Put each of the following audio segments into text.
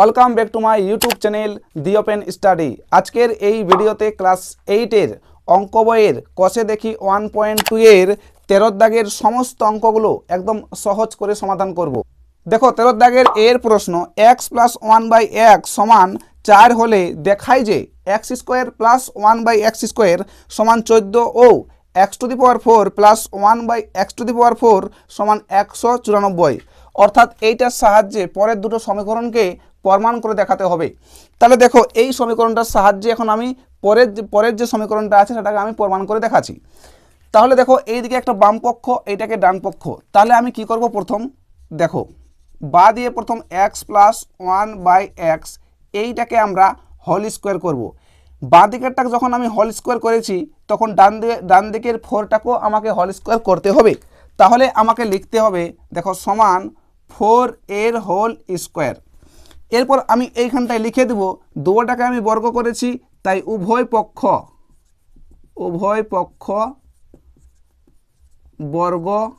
Welcome back to my YouTube channel the open study আজকের এই ভিডিওতে ক্লাস এইটের অঙ্ক বইয়ের কষে দেখি ওয়ান পয়েন্ট টু এর তেরোর দাগের সমস্ত অঙ্কগুলো একদম সহজ করে সমাধান করব। দেখো তেরোর দাগের এর প্রশ্ন এক্স প্লাস ওয়ান বাই এক সমান চার হলে দেখায় যে X square plus one by X square সমান চোদ্দ ও X to the power four plus one by X to the power four সমান একশো চুরানব্বই। অর্থাৎ এইটার সাহায্যে পরের দুটো সমীকরণকে প্রমাণ করে দেখাতে হবে। তাহলে দেখো, এই সমীকরণটার সাহায্যে এখন আমি পরের যে পরের যে সমীকরণটা আছে সেটাকে আমি প্রমাণ করে দেখাচ্ছি। তাহলে দেখো, এইদিকে একটা বাম পক্ষ, এইটাকে ডান পক্ষ। তাহলে আমি কি করব প্রথম? দেখো, বা দিয়ে প্রথম X plus one by X এইটাকে আমরা হল স্কোয়ার করব। বাঁ দিকেরটা যখন আমি হল স্কোয়ার করেছি, তখন ডান দিকে, ডান দিকের ফোরটাকেও আমাকে হল স্কোয়ার করতে হবে। তাহলে আমাকে লিখতে হবে, দেখো, সমান ফোর এর হোল স্কোয়ার এরপর আমি এইখানটায় লিখে দেব দুটোটাকে আমি বর্গ করেছি, তাই উভয় পক্ষ উভয় পক্ষ বর্গ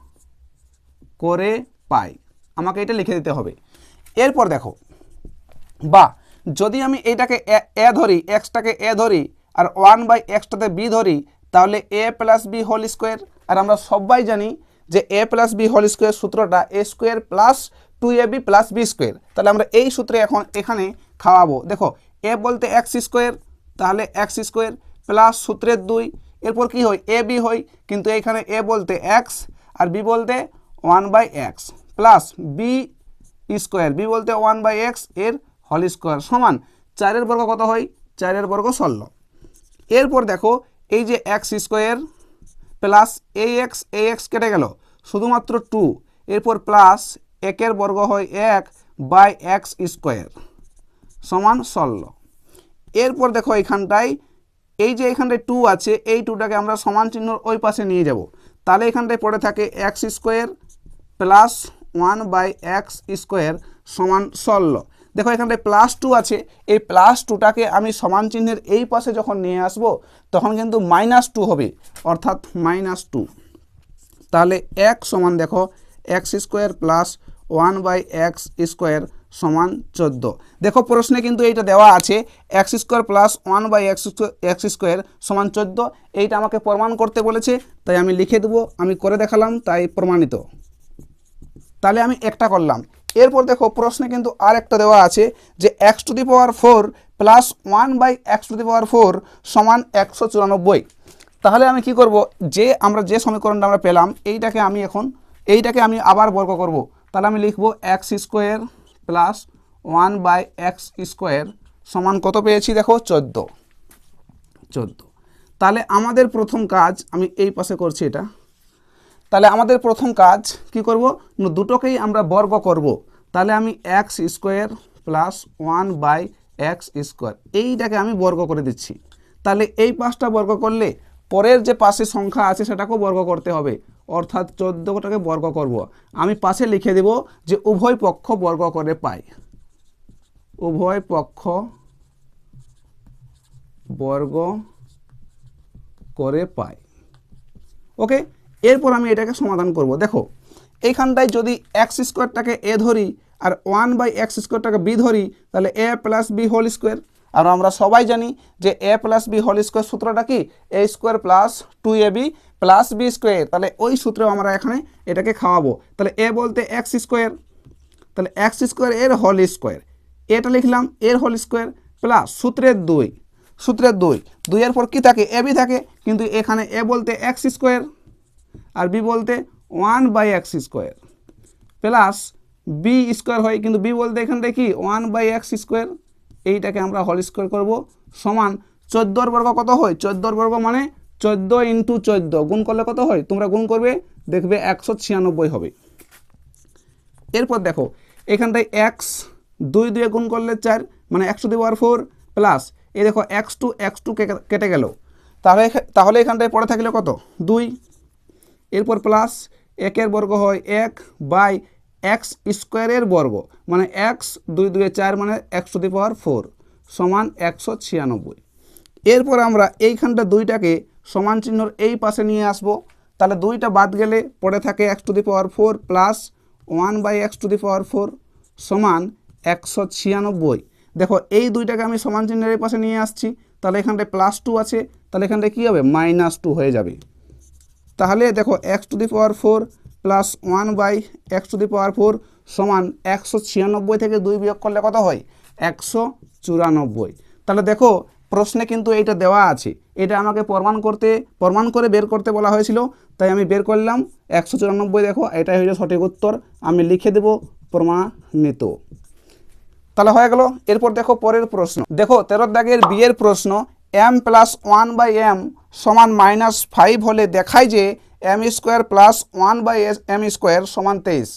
করে পাই। আমাকে এটা লিখে দিতে হবে। এরপর দেখো, বা যদি আমি এইটাকে এ- এ ধরি, এক্সটাকে এ ধরি, আর ওয়ান বাই এক্সটাতে বি ধরি, তাহলে A plus B whole square, আর আমরা সবাই জানি যে A plus B whole square সূত্রটা A square plus two A B plus B square তাহলে আমরা এই সূত্রে এখন এখানে খাওয়াবো। দেখো এ বলতে এক্স স্কোয়ার তাহলে এক্স স্কোয়ার প্লাস সূত্রের দুই। এরপর কি হয়? এ বি হয়, কিন্তু এখানে এ বলতে এক্স আর বি বলতে one by X plus B square B বলতে ওয়ান বাই এক্সের হল স্কোয়ার সমান। চারের বর্গ কত হয়? চারের বর্গ ষোলো। এরপর দেখো, এই যে এক্স স্কোয়ার প্লাস এ এক্স এ এক্স কেটে গেল। শুধুমাত্র টু এরপর প্লাস একের বর্গ হয় এক বাই এক্স স্কোয়ার সমান ষোলো। এরপর দেখো এখানটায়, এই যে এখানটায় টু আছে, এই টুটাকে আমরা সমান চিহ্নর ওই পাশে নিয়ে যাব। তাহলে এখানটায় পড়ে থাকে X square plus one by X square সমান ষোলো। দেখো, এখানটায় প্লাস টু আছে। এই প্লাস টুটাকে আমি সমান চিহ্নের এই পাশে যখন নিয়ে আসব, তখন কিন্তু মাইনাস টু হবে, অর্থাৎ মাইনাস টু তাহলে এক সমান দেখো X square plus one by X square সমান চোদ্দ। দেখো, প্রশ্নে কিন্তু এইটা দেওয়া আছে X square plus one by X X square সমান চোদ্দ। এইটা আমাকে প্রমাণ করতে বলেছে, তাই আমি লিখে দেবো, আমি করে দেখালাম, তাই প্রমাণিত। তাহলে আমি একটা করলাম। এরপর দেখো প্রশ্নে কিন্তু আর একটা দেওয়া আছে যে X to the power four plus one by X to the power four সমান একশো চুরানব্বই। তাহলে আমি কি করব? যে আমরা যে সমীকরণটা আমরা পেলাম, এইটাকে আমি এখন, এইটাকে আমি আবার বর্গ করব। তাহলে আমি লিখব X square plus one by X square সমান কত পেয়েছি? দেখো চোদ্দ। চোদ্দ। তাহলে আমাদের প্রথম কাজ, আমি এই পাশে করছি এটা। তাহলে আমাদের প্রথম কাজ কি করব? দুটোকেই আমরা বর্গ করব। তাহলে আমি X square plus one by X square এইটাকে আমি বর্গ করে দিচ্ছি। তাহলে এই পাঁচটা বর্গ করলে পরের যে পাশে সংখ্যা আছে সেটাকেও বর্গ করতে হবে। অর্থাৎ চোদ্দোটাকে বর্গ করব। আমি পাশে লিখে দেব যে উভয় পক্ষ বর্গ করে পাই উভয় পক্ষ বর্গ করে পাই ওকে? এরপর আমি এটাকে সমাধান করব। দেখো, এইখানটায় যদি এক্স স্কোয়ারটাকে এ ধরি আর ওয়ান বাই এক্স স্কোয়ারটাকে বি ধরি, তাহলে A plus B whole square আর আমরা সবাই জানি যে A plus B whole square সূত্রটা কি? A square plus two A B plus B square তাহলে ওই সূত্রেও আমরা এখানে এটাকে খাওয়াবো। তাহলে এ বলতে এক্স স্কোয়ার তাহলে এক্স স্কোয়ার এর হোল স্কোয়ার এটা লিখলাম এর হোল স্কোয়ার প্লাস সূত্রের দুই সূত্রের দুই। দুইয়ের পর কী থাকে? এ বি থাকে, কিন্তু এখানে এ বলতে এক্স স্কোয়ার আর বি বলতে one by X square. Plus B square হয়, কিন্তু বি বলতে এখানটায় কি? ওয়ান বাই এক্স স্কোয়ার, এইটাকে আমরা হোল স্কোয়ার করব, সমান চোদ্দোর বর্গ কত হয়? চোদ্দোর বর্গ মানে চোদ্দ ইন্টু চোদ্দ। গুণ করলে কত হয়? তোমরা গুণ করবে, দেখবে একশো ছিয়ানব্বই হবে। এরপর দেখো এখানটায় এক্স দুই দুয়ে গুণ করলে চার মানে একশো দুই পাওয়ার ফোর, প্লাস এই দেখো এক্স টু এক্স টু কেটে গেল। তাহলে তাহলে এখানটায় পড়ে থাকলে কত? দুই। এরপর প্লাস একের বর্গ হয় এক বাই এক্স স্কোয়ারের বর্গ মানে এক্স দুই দুয়ে চার মানে একশো দি পাওয়ার ফোর সমান একশো ছিয়ানব্বই। এরপর আমরা এইখানটা দুইটাকে সমান চিহ্নর এই পাশে নিয়ে আসব। তাহলে দুইটা বাদ গেলে পড়ে থাকে X to the power four plus one by X to the power four সমান একশো ছিয়ানব্বই। দেখো এই দুইটাকে আমি সমান চিহ্নের এই পাশে নিয়ে আসছি, তাহলে এখানটায় প্লাস টু আছে, তাহলে এখানটায় কী হবে? মাইনাস টু হয়ে যাবে। তাহলে দেখো X to the power four plus one by X to the power four সমান একশো ছিয়ানব্বই থেকে দুই বিয়োগ করলে কত হয়? একশো চুরানব্বই। তাহলে দেখো প্রশ্নে কিন্তু এইটা দেওয়া আছে। এটা আমাকে প্রমাণ করতে, প্রমাণ করে বের করতে বলা হয়েছিল। তাই আমি বের করলাম একশো চুরানব্বই দেখো, এটাই হলো সঠিক উত্তর। আমি লিখে দেব প্রমাণিত। তাহলে হয়ে গেল। এরপর দেখো পরের প্রশ্ন। দেখো তেরো দাগের বিয়ের প্রশ্ন M plus one by M সমান মাইনাস ফাইভ হলে দেখায় যে M square plus one by M square সমান তেইশ।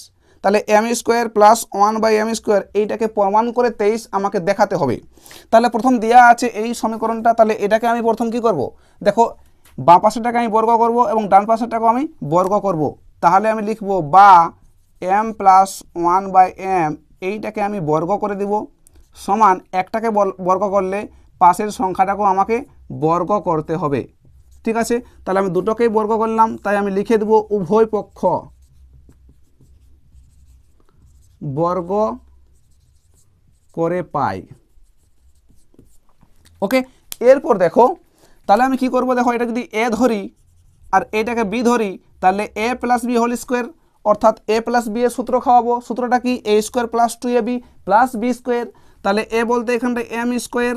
তাহলে M square plus one by M square এইটাকে প্রমাণ করে তেইশ আমাকে দেখাতে হবে। তাহলে প্রথম দেওয়া আছে এই সমীকরণটা, তাহলে এটাকে আমি প্রথম কি করব? দেখো, বাঁ পাশেরটাকে আমি বর্গ করব এবং ডান পাশেরটাকেও আমি বর্গ করব। তাহলে আমি লিখব বা M plus one by M এইটাকে আমি বর্গ করে দিব। সমান একটাকে বর্গ করলে পাশের সংখ্যাটাকেও আমাকে বর্গ করতে হবে। ঠিক আছে? তাহলে আমি দুটোকেই বর্গ করলাম, তাই আমি লিখে দেব উভয় পক্ষ। বর্গ করে পাই। ওকে? এরপর দেখো, তাহলে আমি কি করব? দেখো, এটা যদি এ ধরি আর এটাকে বি ধরি, তাহলে A plus B whole square, অর্থাৎ এ প্লাস বি এর সূত্র খাওয়াবো। সূত্রটা কি? A square plus two A B plus B square. তাহলে এ বলতে এখানটা এম স্কোয়ার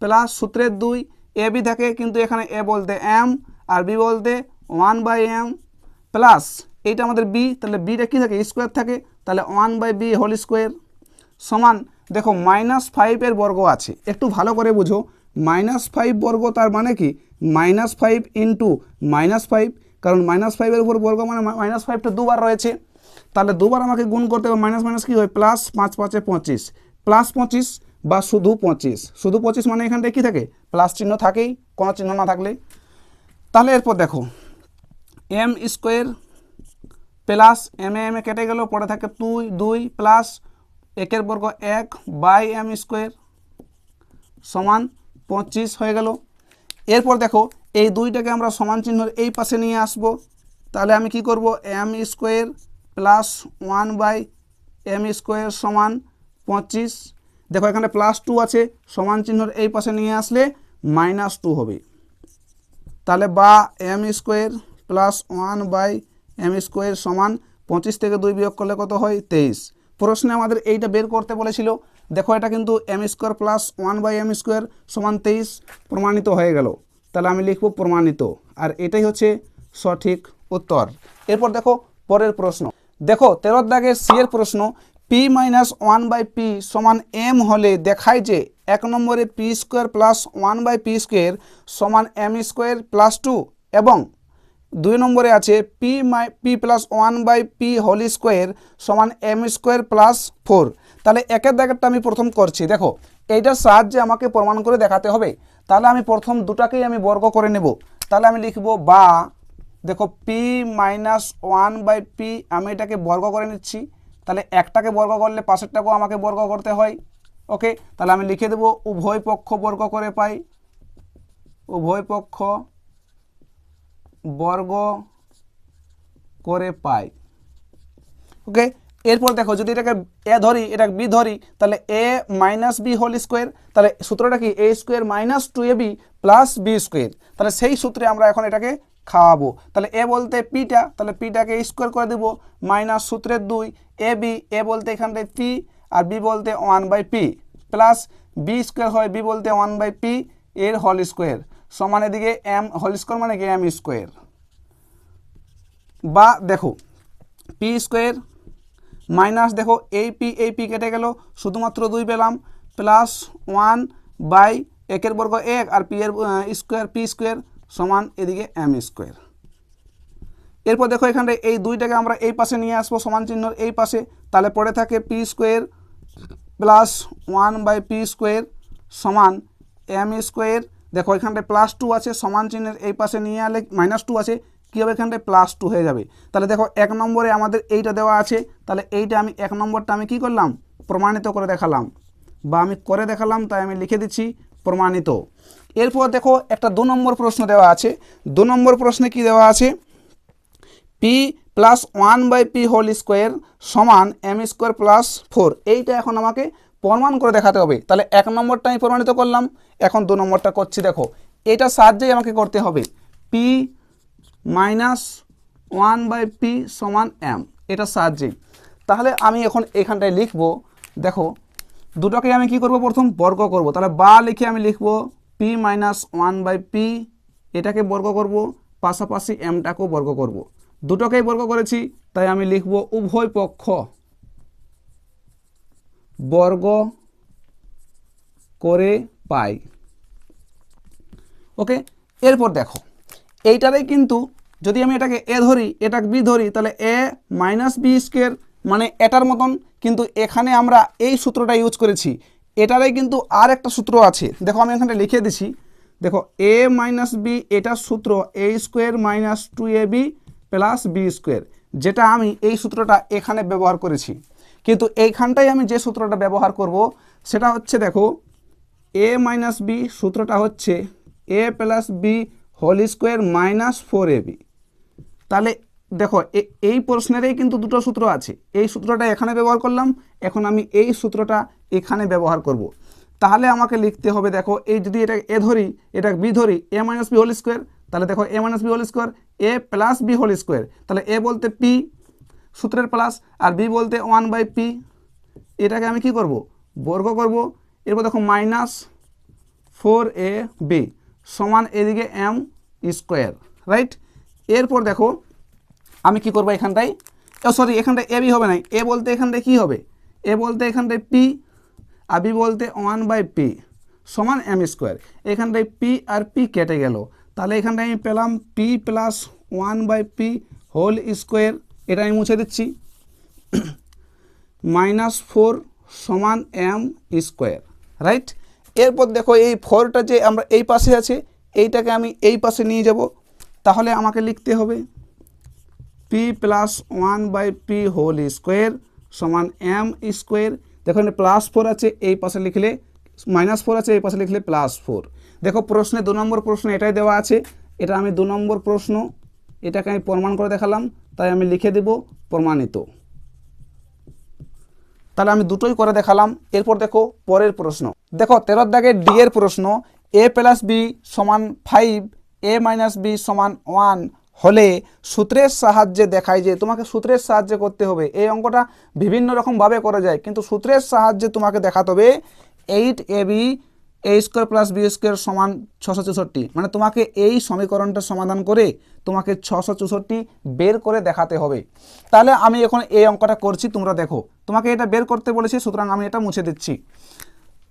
প্লাস সূত্রের দুই এ বি থাকে কিন্তু এখানে এ বলতে এম আর বি বলতে ওয়ান বাই এম প্লাস এইটা আমাদের বি, তাহলে বিটা কী থাকে? স্কোয়ার থাকে। তাহলে one by B whole square সমান, দেখো, মাইনাস ফাইভের বর্গ আছে। একটু ভালো করে বুঝো। মাইনাস ফাইভ বর্গ তার মানে কি? Minus five into minus five, কারণ মাইনাস ফাইভের উপর বর্গ মানে মাইনাস ফাইভটা দুবার রয়েছে। তাহলে দুবার আমাকে গুণ করতে হবে, মাইনাস মাইনাস কী হয়? প্লাস পাঁচ পাঁচে পঁচিশ। প্লাস পঁচিশ বা শুধু পঁচিশ। শুধু পঁচিশ মানে এখানটায় কী থাকে? প্লাস চিহ্ন থাকেই, কোনো চিহ্ন না থাকলে। তাহলে এরপর দেখো M square plus M M এ কেটে গেল, পরে থাকে দুই দুই প্লাস একের বর্গ এক বাই এম স্কোয়ার সমান পঁচিশ হয়ে গেল। এরপর দেখো, এই দুইটাকে আমরা সমান চিহ্নের এই পাশে নিয়ে আসব। তাহলে আমি কি করব? M square plus one by M square সমান পঁচিশ। দেখো, এখানে প্লাস টু আছে, সমান চিহ্নের এই পাশে নিয়ে আসলে মাইনাস টু হবে। তাহলে বা M square plus one by M square সমান পঁচিশ থেকে দুই বিয়োগ করলে কত হয়? তেইশ। প্রশ্নে আমাদের এইটা বের করতে বলেছিল, দেখো, এটা কিন্তু M square plus one by M square সমান তেইশ প্রমাণিত হয়ে গেল। তাহলে আমি লিখব প্রমাণিত, আর এটাই হচ্ছে সঠিক উত্তর। এরপর দেখো, পরের প্রশ্ন। দেখো তেরোর দাগের সি এর প্রশ্ন P minus one by P সমান এম হলে দেখায় যে এক নম্বরে P square plus one by P square সমান এম স্কোয়ার প্লাস টু এবং দুই নম্বরে আছে P my P plus one by P whole square সমান এম স্কোয়ার প্লাস ফোর তাহলে একের দাগেরটা আমি প্রথম করছি। দেখো, এইটার সাহায্যে আমাকে প্রমাণ করে দেখাতে হবে। তাহলে আমি প্রথম দুটাকেই আমি বর্গ করে নেব। তাহলে আমি লিখব বা, দেখো P minus one by P আমি এটাকে বর্গ করে নিচ্ছি। তাহলে একটাকে বর্গ করলে পাশেরটাকেও আমাকে বর্গ করতে হয়। ওকে? তাহলে আমি লিখে দেবো উভয় পক্ষ বর্গ করে পাই। উভয় পক্ষ বর্গ করে পাই। ওকে? এরপর দেখো, যদি এটাকে এ ধরি, এটাকে বি ধরি, তাহলে A minus B whole square, তাহলে সূত্রটা কি? A square minus two A B plus B square. তাহলে সেই সূত্রে আমরা এখন এটাকে খাওয়াবো। তাহলে এ বলতে পিটা তাহলে পিটাকে স্কোয়ার করে দেবো মাইনাস সূত্রের দুই, এ, বি, এ বলতে এখানটায় পি আর বি বলতে one by P plus B square হয় বি বলতে ওয়ান বাই পি এর হল স্কোয়ার সমান এদিকে এম হল স্কোয়ার মানে কি? এম স্কোয়ার বা দেখো পি স্কোয়ার মাইনাস দেখো এই পি এই পি কেটে গেল, শুধুমাত্র দুই পেলাম প্লাস ওয়ান বাই একের বর্গ এক আর পি এর স্কোয়ার পি স্কোয়ার সমান এদিকে এম স্কোয়ার এরপর দেখো এখানে এই দুইটাকে আমরা এই পাশে নিয়ে আসব সমান চিহ্নর এই পাশে। তাহলে পড়ে থাকে P square plus one by P square সমান এম স্কোয়ার দেখো এখানটায় প্লাস টু আছে, সমান চিহ্নের এই পাশে নিয়ে আলে মাইনাস টু আছে, কী হবে এখানটায় প্লাস টু হয়ে যাবে। তাহলে দেখো এক নম্বরে আমাদের এইটা দেওয়া আছে, তাহলে এইটা আমি এক নম্বরটা আমি কি করলাম? প্রমাণিত করে দেখালাম। বা আমি করে দেখালাম, তাই আমি লিখে দিচ্ছি প্রমাণিত। এরপর দেখো একটা দু নম্বর প্রশ্ন দেওয়া আছে। দু নম্বর প্রশ্নে কি দেওয়া আছে? P plus one by P whole square সমান এম স্কোয়ার প্লাস ফোর এইটা এখন আমাকে প্রমাণ করে দেখাতে হবে। তাহলে এক নম্বরটা আমি প্রমাণিত করলাম। এখন দু নম্বরটা করছি, দেখো। এটা সাহায্যেই আমাকে করতে হবে। P minus one by P সমান এম এটা সাহায্যে তাহলে আমি এখন এখানটায় লিখব, দেখো। দুটোকে আমি কি করব প্রথম বর্গ করব। তাহলে বা লিখে আমি লিখব P minus one by P এটাকে বর্গ করব, পাশাপাশি এমটাকেও বর্গ করব। দুটোকেই বর্গ করেছি, তাই আমি লিখব উভয় পক্ষ। বর্গ করে পাই। ওকে, এরপর দেখো এইটারেই কিন্তু যদি আমি এটাকে এ ধরি, এটাকে বি ধরি, তাহলে এ মাইনাস বি স্কোয়ার মানে এটার মতন, কিন্তু এখানে আমরা এই সূত্রটা ইউজ করেছি। এটারই কিন্তু আর একটা সূত্র আছে। দেখো আমি এখানে লিখে দিছি। দেখো এ মাইনাস বি এটার সূত্র A square minus two A B plus B square যেটা আমি এই সূত্রটা এখানে ব্যবহার করেছি। কিন্তু এইখানটাই আমি যে সূত্রটা ব্যবহার করব, সেটা হচ্ছে দেখো এ মাইনাস বি সূত্রটা হচ্ছে A plus B whole square minus four A B তাহলে দেখো এই প্রশ্নেরই কিন্তু দুটো সূত্র আছে। এই সূত্রটা এখানে ব্যবহার করলাম, এখন আমি এই সূত্রটা এখানে ব্যবহার করব। তাহলে আমাকে লিখতে হবে, দেখো, এই যদি এটা এ ধরি, এটা বি ধরি, A minus B whole square তাহলে দেখো, A minus B whole square A plus B whole square তাহলে এ বলতে পি সূত্রের প্লাস আর বি বলতে ওয়ান বাই পি এটাকে আমি কি করব? বর্গ করব, এরপর দেখো মাইনাস ফোর এ বি সমান এদিকে এম স্কোয়ার রাইট এরপর দেখো আমি কি করব এখানটায়? ও সরি এখানটায় এ বি হবে না। এ বলতে এখানটায় কী হবে? এ বলতে এখানটায় পি, আর বি বলতে ওয়ান বাই পি সমান এম স্কোয়ার। এখানটায় পি আর পি কেটে গেল। তাহলে এখানটায় আমি পেলাম P plus one by P whole square. এটা আমি মুছে দিচ্ছি। মাইনাস ফোর সমান এম স্কোয়ার। রাইট? এরপর দেখো এই ফোরটা যে আমরা এই পাশে আছে, এইটাকে আমি এই পাশে নিয়ে যাব। তাহলে আমাকে লিখতে হবে P plus one by P whole square সমান এম স্কোয়ার দেখো এখানে প্লাস ফোর আছে, এই পাশে লিখলে মাইনাস ফোর আছে, এই পাশে লিখলে প্লাস ফোর দেখো প্রশ্নে দু নম্বর প্রশ্ন এটাই দেওয়া আছে, এটা আমি দু নম্বর প্রশ্ন, এটাকে আমি প্রমাণ করে দেখালাম, তাই আমি লিখে দেব প্রমাণিত। তাহলে আমি দুটোই করে দেখালাম, এরপর দেখো পরের প্রশ্ন। দেখো তেরোর দাগে ডি এর প্রশ্ন এ প্লাস বি সমান ফাইভ এ মাইনাস বি সমান ওয়ান হলে সূত্রের সাহায্যে দেখায় যে তোমাকে সূত্রের সাহায্যে করতে হবে। এই অঙ্কটা বিভিন্ন রকমভাবে করা যায়, কিন্তু সূত্রের সাহায্যে তোমাকে দেখাতে হবে eight A B, A square plus B square সমান ছশো চৌষট্টি। মানে তোমাকে এই সমীকরণটা সমাধান করে তোমাকে ছশো চৌষট্টি বের করে দেখাতে হবে। তাহলে আমি এখন এই অঙ্কটা করছি, তোমরা দেখো। তোমাকে এটা বের করতে বলেছি, সুতরাং আমি এটা মুছে দিচ্ছি।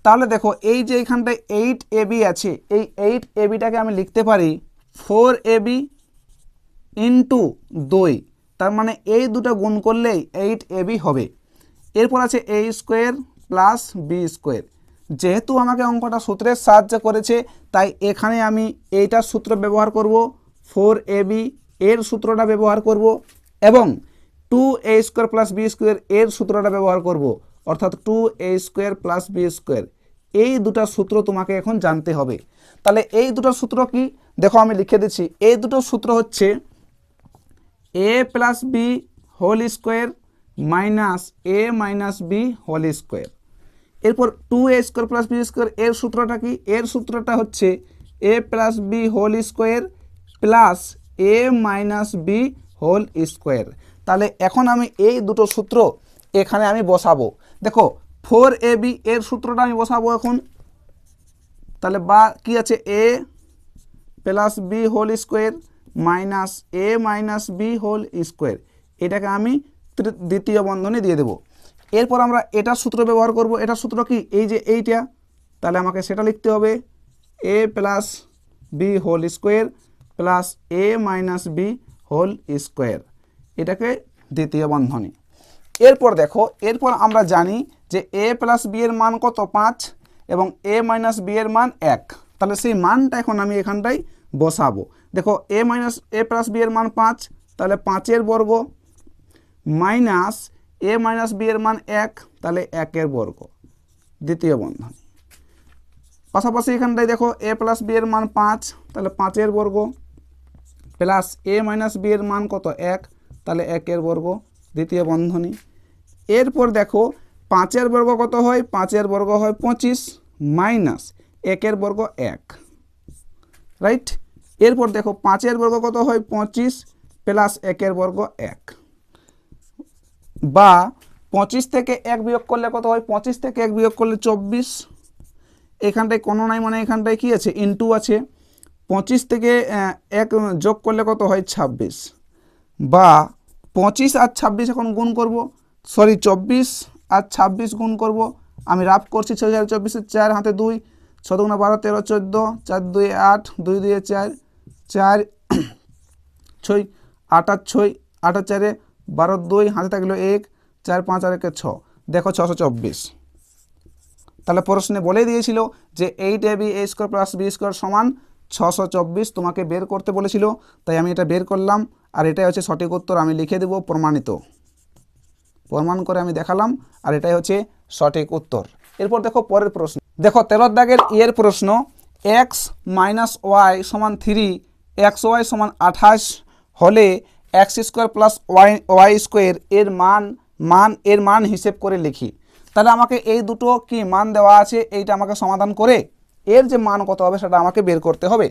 তাহলে দেখো, এই যে এখানটায় এইট এ বি আছে, এই এইট এ বিটাকে আমি লিখতে পারি, ফোর এ বি ইন্টু দুই। তার মানে এই দুটো গুণ করলেই এইট এ বি হবে। এরপর আছে A square plus B square যেহেতু আমাকে অঙ্কটা সূত্রের সাহায্য করেছে, তাই এখানে আমি এইটার সূত্র ব্যবহার করব ফোর এ বি এর সূত্রটা ব্যবহার করব এবং two A square plus B square এর সূত্রটা ব্যবহার করব, অর্থাৎ two A square plus B square এই দুটো সূত্র তোমাকে এখন জানতে হবে। তাহলে এই দুটো সূত্র কি? দেখো আমি লিখে দিচ্ছি, এই দুটো সূত্র হচ্ছে A plus B whole square minus A minus B whole square এরপর two A square plus B square এর সূত্রটা কি? এর সূত্রটা হচ্ছে A plus B whole square plus A minus B whole square তাহলে এখন আমি এই দুটো সূত্র এখানে আমি বসাবো। দেখো ফোর এ বি এর সূত্রটা আমি বসাবো এখন। তাহলে বা কি আছে? A plus B whole square minus A minus B whole square. এটাকে আমি দ্বিতীয় বন্ধনী দিয়ে দেব। এরপর আমরা এটার সূত্র ব্যবহার করব। এটার সূত্র কি? এই যে এইটা, তাহলে আমাকে সেটা লিখতে হবে। A plus B whole square plus A minus B whole square. এটাকে দ্বিতীয় বন্ধনী। এরপর দেখো, এরপর আমরা জানি যে এ প্লাস বি এর মান কত? পাঁচ এবং এ মাইনাস বি এর মান এক। তাহলে সেই মানটা এখন আমি এখানটাই বসাবো। দেখো A minus A plus B এর মান পাঁচ, তাহলে পাঁচের বর্গ মাইনাস এ মাইনাস বি এর মান এক, তাহলে একের বর্গ। দ্বিতীয় বন্ধনী। পাশাপাশি এখানটায় দেখো এ প্লাস বি এর মান পাঁচ, তাহলে পাঁচের বর্গ। প্লাস এ মাইনাস বি এর মান কত? এক, তাহলে একের বর্গ। দ্বিতীয় বন্ধনী। এরপর দেখো, পাঁচের বর্গ কত হয়? পাঁচের বর্গ হয় পঁচিশ মাইনাস একের বর্গ এক। রাইট এরপর দেখো পাঁচের বর্গ কত হয়? পঁচিশ প্লাস একের বর্গ এক। বা পঁচিশ থেকে এক বিয়োগ করলে কত হয়? পঁচিশ থেকে এক বিয়োগ করলে চব্বিশ। এখানটায় কোনো নাই মানে এখানটায় কি আছে? ইনটু আছে। পঁচিশ থেকে এক যোগ করলে কত হয়? ছাব্বিশ। বা পঁচিশ আর ছাব্বিশ এখন গুণ করব। সরি, চব্বিশ আর ছাব্বিশ গুণ করব। আমি রাফ করছি ছয় হাজার চব্বিশের চার, হাতে দুই। ছদুগুণা বারো, তেরো, চোদ্দ, চার, দুই, আট, দুই দুই, চার। চার, ছয়, আট আর ছয়, আট আর চারে বারো, দুই, হাতে থাকল এক, চার, পাঁচ, আর একে ছ। দেখো ছশো চব্বিশ। তাহলে প্রশ্নে বলে দিয়েছিল যে eight A B A square plus B square সমান ছশো চব্বিশ তোমাকে বের করতে বলেছিল, তাই আমি এটা বের করলাম, আর এটাই হচ্ছে সঠিক উত্তর, আমি লিখে দেব প্রমাণিত। প্রমাণ করে আমি দেখালাম, আর এটাই হচ্ছে সঠিক উত্তর। এরপর দেখো পরের প্রশ্ন। দেখো তেরোর দাগের ইয়ের প্রশ্ন, এক্স মাইনাস ওয়াই সমান থ্রি এক্স ওয়াই সমান আঠাশ হলে X square plus Y Y square এর মান মান, এর মান হিসেব করে লিখি। তাহলে আমাকে এই দুটো কি মান দেওয়া আছে, এইটা আমাকে সমাধান করে এর যে মান কত হবে সেটা আমাকে বের করতে হবে।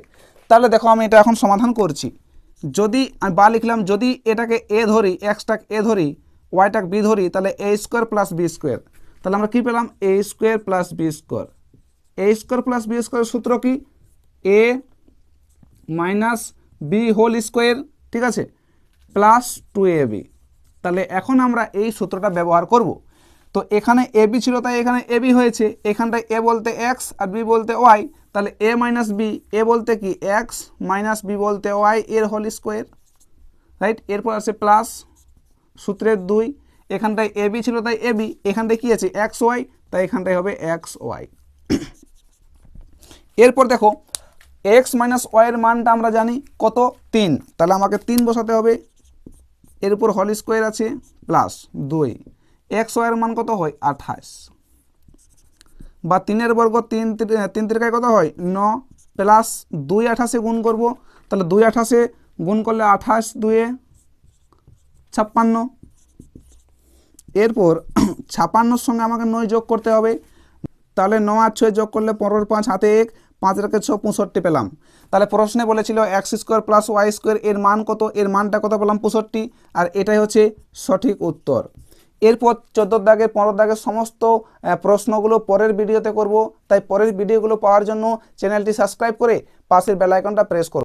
তাহলে দেখো আমি এটা এখন সমাধান করছি। যদি আমি বা লিখলাম, যদি এটাকে এ ধরি এক্সটাকে এ ধরি ওয়াইটাকে বি ধরি, তাহলে A square plus B square তাহলে আমরা কী পেলাম? A square plus B square A square plus B square সূত্র কি? A minus B whole square, ঠিক আছে? Plus two A B. তাহলে এখন আমরা এই সূত্রটা ব্যবহার করব। তো এখানে এ বি ছিল, তাই এখানে এ বি হয়েছে। এখানটায় এ বলতে এক্স আর বি বলতে ওয়াই তাহলে এ মাইনাস বি, এ বলতে কি? এক্স মাইনাস বি বলতে ওয়াই এর হোল স্কোয়ার, রাইট? এরপর আছে প্লাস সূত্রের দুই। এখানটায় এ বি ছিল, তাই এ বি। এখানটায় কী আছে? এক্স ওয়াই তাই এখানটায় হবে এক্স ওয়াই এরপর দেখো এক্স মাইনাস ওয়াইয়ের মানটা আমরা জানি কত? তিন। তাহলে আমাকে তিন বসাতে হবে। এর উপর হল স্কোয়ার আছে প্লাস দুই। এক্স ওয়াইয়ের মান কত হয়? আঠাশ। বা তিনের বর্গ তিন তিন তিরকায় কত হয়? ন প্লাস দুই আঠাশে গুণ করব। তাহলে দুই আঠাশে গুণ করলে আঠাশ দুয়ে ছাপ্পান্ন। এরপর ছাপান্নর সঙ্গে আমাকে নয় যোগ করতে হবে। তাহলে ন আর ছয় যোগ করলে পনেরো পাঁচ, হাতে এক। পাঁচ রেখে ছ পঁয়ষট্টি পেলাম। তাহলে প্রশ্নে বলেছিল X square plus Y square এর মান কত? এর মানটা কত পেলাম? পঁয়ষট্টি। আর এটাই হচ্ছে সঠিক উত্তর। এরপর চোদ্দোর দাগের, পনেরো দাগের সমস্ত প্রশ্নগুলো পরের ভিডিওতে করব। তাই পরের ভিডিওগুলো পাওয়ার জন্য চ্যানেলটি সাবস্ক্রাইব করে পাশের বেলাইকনটা প্রেস করুন